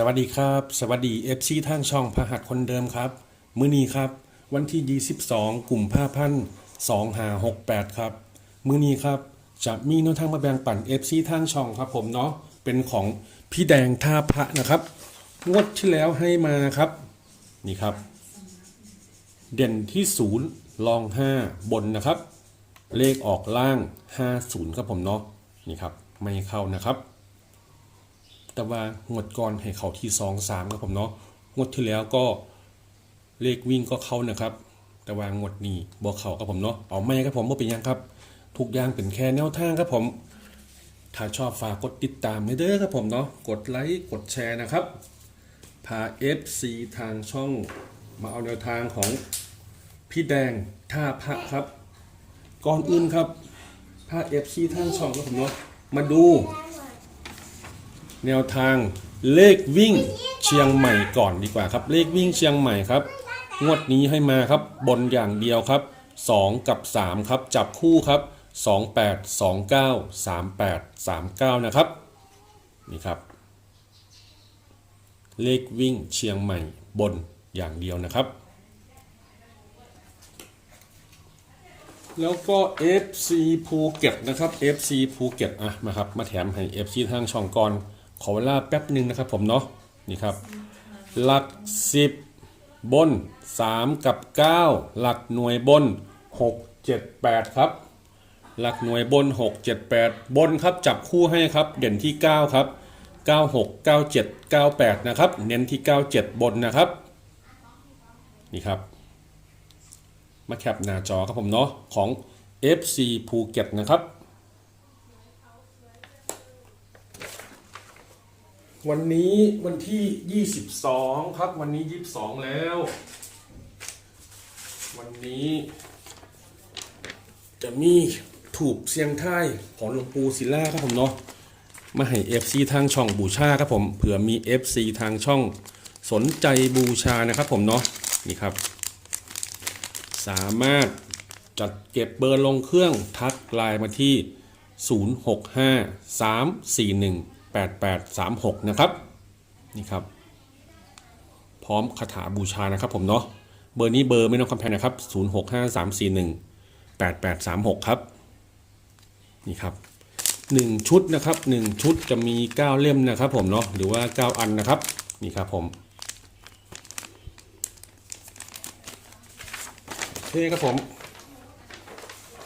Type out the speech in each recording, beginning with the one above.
สวัสดีครับ สวัสดี FC ทางช่องพหัสคนเดิมครับ มื้อนี้ครับ วันที่ 22กลุ่มผ้าพันสองหาหกแปดครับ มื้อนี้ครับจะมีแนวทางมาแบ่งปัน FC ทางช่องครับผมเนาะเป็นของพี่แดงท่าพระนะครับงวดที่แล้วให้มาครับ นี่ครับ เด่นที่ศูนย์ลองห้าบนนะครับ เลขออกล่าง50ครับผมเนาะนี่ครับ ไม่เข้านะครับ แต่ว่างวดก่อนให้เขาที่สองสามครับผมเนาะงวดที่แล้วก็เลขวิ่งก็เข้านะครับ แต่ว่างวดนี้บอกเขาครับผมเนาะเอาไม่ครับผมว่าเป็นยังครับทุกอย่างเป็นแค่แนวทางครับผม ถ้าชอบฝากกดติดตามให้เด้อครับผมเนาะกดไลค์กดแชร์นะครับพา FC ทางช่องมาเอาแนวทางของพี่แดงท่าพระครับ ก่อนอื่นครับพา FC ทางช่องครับผมเนาะมาดู แนวทางเลขวิ่งเชียงใหม่ก่อนดีกว่าครับ เลขวิ่งเชียงใหม่ครับ งวดนี้ให้มาครับบนอย่างเดียวครับ 2 กับ 3 ครับ จับคู่ครับ 28 29 38 39 นะครับ นี่ครับ เลขวิ่งเชียงใหม่บนอย่างเดียวนะครับ แล้วก็ FC ภูเก็ตนะครับ FC ภูเก็ตอะมาครับ มาแถมให้ FC ทางช่องก่อน ขอเวลาแป๊บหนึ่งนะครับผมเนาะนี่ครับ หลัก 10 บน 3 กับ 9 หลักหน่วยบน 6 7 8 ครับ หลักหน่วยบน 6 7 8 บนครับจับคู่ให้ครับ เด่นที่ 9 ครับ 96 97 98 นะครับ เน้นที่ 97 บนนะครับ นี่ครับ มาแคปหน้าจอครับผมเนาะของ FC ภูเก็ตนะครับ วันนี้วันที่ 22 ครับวันนี้ 22 แล้ว วันนี้ จะมีถูกเสียงไทยของหลวงปู่ศิลาครับผมเนาะมาให้ FC ทางช่องบูชาครับผมเผื่อมี FC ทางช่องสนใจบูชานะครับผมเนาะนี่ครับ สามารถจัดเก็บเบอร์ลงเครื่องทักไลน์มาที่ 8836 นะครับ นี่ครับ พร้อมคาถาบูชานะครับผมเนาะ เบอร์นี้เบอร์ไม่ต้องคำแพงนะครับ 0653418836 ครับ นี่ครับ 1 ชุดนะครับ 1 ชุดจะมี 9 เล่มนะครับผมเนาะ หรือว่า 9 อันนะครับ นี่ครับผมโอเคครับผม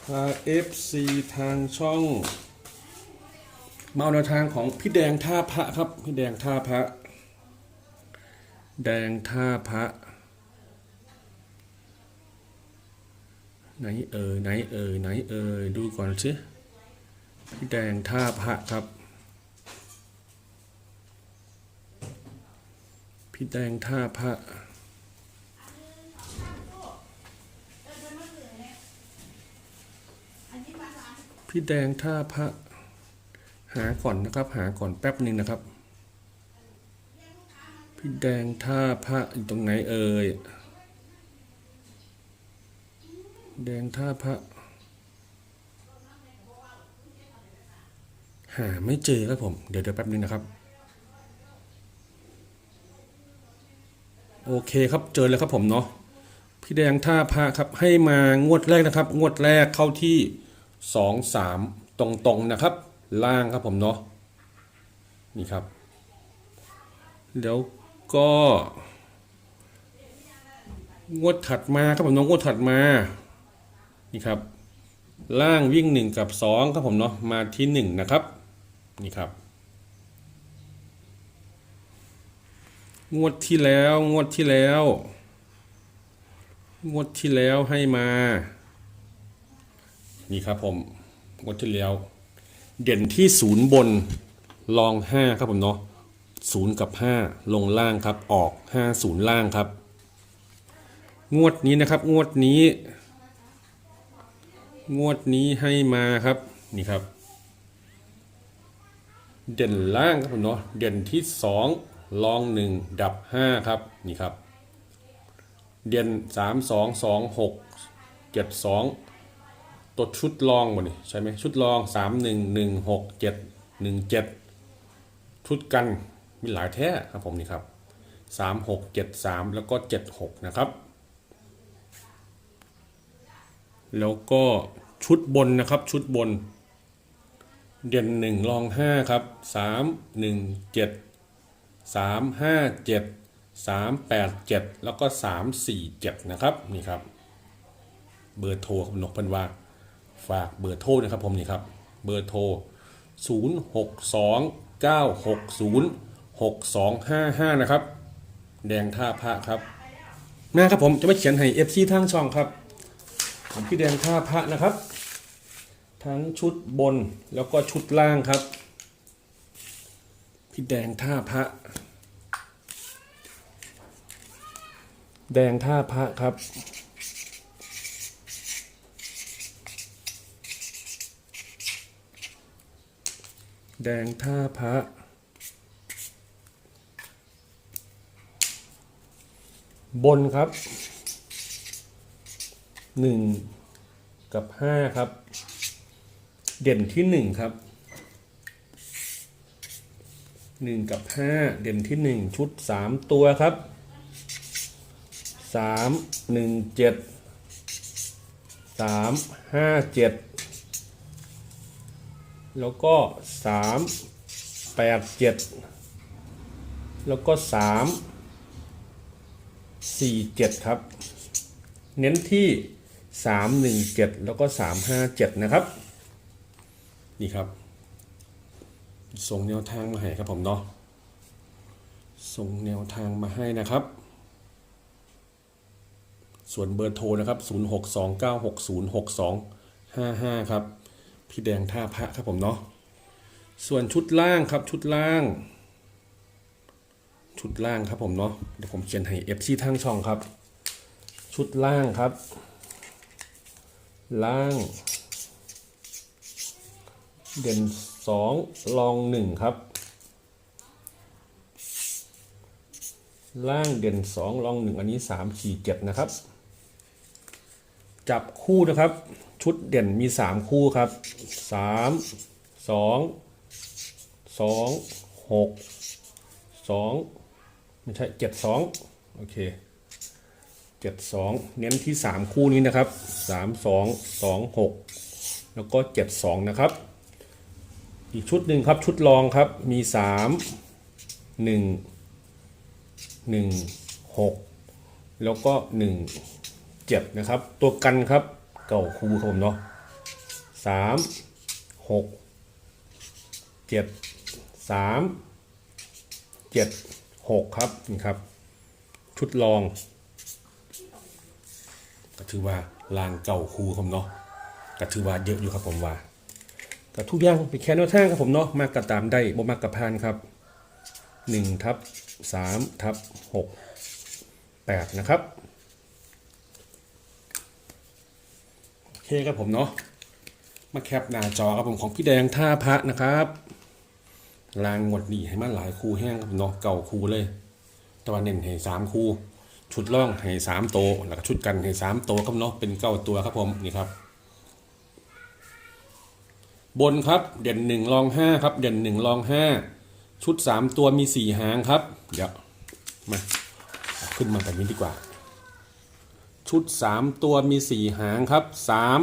พา FC ทางช่อง มาเอาแนวทางของพี่แดงท่าพระครับ พี่แดงท่าพระ แดงท่าพระไหนเอ่ยไหนเอ่ยไหนเอ่ยดูก่อนสิพี่แดงท่าพระครับ พี่แดงท่าพระพี่แดงท่าพระ หาก่อนนะครับ หาก่อนแป๊บหนึ่งนะครับ พี่แดงท่าพระอยู่ตรงไหนเอ่ยแดงท่าพระหาไม่เจอครับผม เดี๋ยวเดี๋ยวแป๊บนึงนะครับ โอเคครับเจอแล้วครับผมเนาะพี่แดงท่าพระครับให้มางวดแรกนะครับ งวดแรกเข้าที่สองสามตรงๆนะครับ ล่างครับผมเนาะนี่ครับ แล้วก็งวดถัดมาครับผมน้องงวดถัดมานี่ครับ ล่างวิ่งหนึ่งกับสองครับผมเนาะมาที่หนึ่งนะครับนี่ครับ งวดที่แล้วงวดที่แล้ว งวดที่แล้วให้มา นี่ครับผมงวดที่แล้ว เด่นที่ศูนย์บนลอง 5 ครับผมเนาะศูนย์กับ 5 ลงล่างครับออก 5 0 ล่างครับ งวดนี้นะครับงวดนี้ งวดนี้ให้มาครับนี่ครับ เด่นล่างครับผมเนาะเด่นที่ 2 ลอง 1 ดับ 5 ครับนี่ครับ เด่น 3 2 2 6 7 2 ตัวชุดลองหมดนี่ใช่ไหมชุดลองสามหนึ่งหนึ่งหกเจ็ดหนึ่งเจ็ดชุดกันมีหลายแท้ครับผมนี่ครับสามหกเจ็ดสามแล้วก็เจ็ดหกนะครับ แล้วก็ชุดบนนะครับชุดบน เด่นหนึ่งรองห้าครับสามหนึ่งเจ็ดสามห้าเจ็ดสามแปดเจ็ดแล้วก็สามสี่เจ็ดนะครับนี่ครับ เบอร์โทรครับนกพันว่า ฝากเบอร์โทรนะครับผมนี่ครับเบอร์โทร 0 6 2 9 6 0 6 2 5 5 นะครับ แดงท่าพระครับนะครับผมจะไม่เขียนให้ FC ทางช่องครับของพี่แดงท่าพระนะครับ ทั้งชุดบนแล้วก็ชุดล่างครับ พี่แดงท่าพระ แดงท่าพระครับ แดงท่าพระ บนครับ 1 กับ 5 ครับ เด่นที่ 1 ครับ 1 กับ 5 เด่นที่ 1 ชุด 3 ตัวครับ 3 1 7 3 5 7 แล้วก็สามแปดเจ็ดแล้วก็สามสี่เจ็ดครับ เน้นที่สามหนึ่งเจ็ดแล้วก็สามห้าเจ็ดนะครับ นี่ครับ ส่งแนวทางมาให้ครับผมเนาะส่งแนวทางมาให้นะครับ ส่วนเบอร์โทรนะครับ 0629606255 ครับ พี่แดงท่าพระครับผมเนาะส่วนชุดล่างครับชุดล่าง ชุดล่างครับผมเนาะเดี๋ยวผมเขียนให้ FC ทางช่องครับ ชุดล่างครับ ล่าง เด่นสองรองหนึ่งครับ ล่างเด่นสองรองหนึ่งอันนี้สามสี่เจ็ดนะครับ จับคู่นะครับ ชุดเด่นมีสามคู่ครับสามสองสองหกสองไม่ใช่เจ็ดสองโอเคเจ็ดสองเน้นที่สามคู่นี้นะครับสามสองสองหกแล้วก็เจ็ดสองนะครับ อีกชุดหนึ่งครับชุดรองครับมีสามหนึ่งหนึ่งหกแล้วก็หนึ่งเจ็ดนะครับ ตัวกันครับ เก่าคูครับผมเนาะสามหกเจ็ดสามเจ็ดหกครับนี่ครับ ชุดรอง ก็ถือว่าลางเก่าคูครับผมเนาะก็ถือว่าเยอะอยู่ครับผมว่ากับทุกอย่างเป็นแค่แนวทางครับผมเนาะมากกับตามได้บ่มากกับพานครับ1ทับ3ทับ6 8 นะครับโอ เคครับผมเนาะมาแคปหน้าจอครับผมของพี่แดงท่าพระนะครับลางงวดดีให้มาหลายคู่แห้งครับผมเนาะเก่าคู่เลยตะวันเน้นให้สามคู่ ชุดล่องให้สามโตแล้วก็ชุดกันให้สามโตครับเนาะเป็นเก้าตัวครับผมนี่ครับ บนครับเด่นหนึ่งรองห้าครับ เด่นหนึ่งรองห้าชุดสามตัวมีสี่หางครับ เดี๋ยวมาเอาขึ้นมาแบบนี้ดีกว่า ชุดสามตัวมีสี่หางครับสาม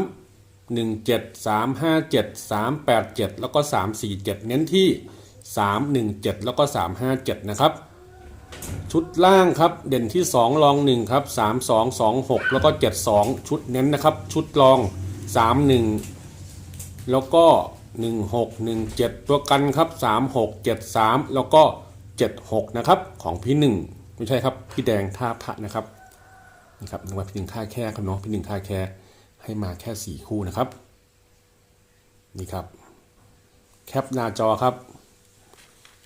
หนึ่งเจ็ดสามห้าเจ็ดสามแปดเจ็ดแล้วก็สามสี่เจ็ดเน้นที่สามหนึ่งเจ็ดแล้วก็สามห้าเจ็ดนะครับ ชุดล่างครับเด่นที่สองรองหนึ่งครับสามสองสองหกแล้วก็เจ็ดสองชุดเน้นนะครับ ชุดรองสามหนึ่งแล้วก็ 1617 ตัวกันครับ 3673 แล้วก็ 76 นะครับ ของพี่หนึ่งไม่ใช่ครับ พี่แดงท่าพระนะครับ นี่ครับนว่าพี่หนึ่งท่าแค่ครับเนาะพี่หนึ่งท่าแค่ให้มาแค่ 4 คู่นะครับ นี่ครับ แคปหน้าจอครับ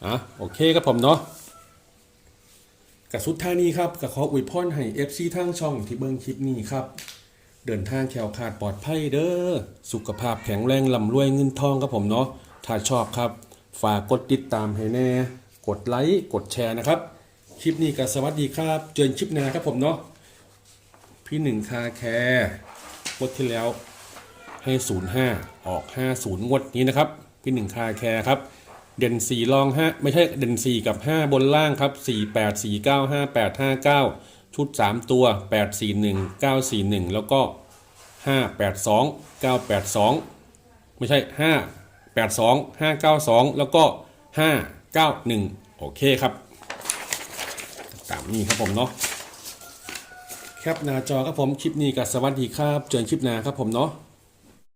อะโอเคครับผมเนาะกับสุดท้ายนี้ครับกับขออวยพรให้ FC ทางช่องที่เบิ่งคลิปนี้ครับเดินทางแคล้วคลาดปลอดภัยเด้อ สุขภาพแข็งแรงลำรวยเงินทองครับผมเนาะ ถ้าชอบครับ ฝากกดติดตามให้แน่ กดไลค์ กดแชร์นะครับ คลิปนี้ก็สวัสดีครับ เจอกันคลิปหน้าครับผมเนาะ พี่หนึ่งคาแคร์งวดที่แล้วให้05ออก50งวดนี้นะครับ พี่หนึ่งคาแคร์ครับ เด่นสี่รองห้าไม่ใช่เด่นสี่กับห้าบนล่างครับสี่แปดสี่เก้าห้าแปดห้าเก้าชุดสามตัวแปดสี่หนึ่งเก้าสี่หนึ่งแล้วก็ห้าแปดสองเก้าแปดสองไม่ใช่ห้าแปดสองห้าเก้าสองแล้วก็ห้าเก้าหนึ่งโอเคครับ ตามนี้ครับผมเนาะ แคปหน้าจอครับผมคลิปนี้กับสวัสดีครับ เจอกันคลิปหน้าครับผมเนาะ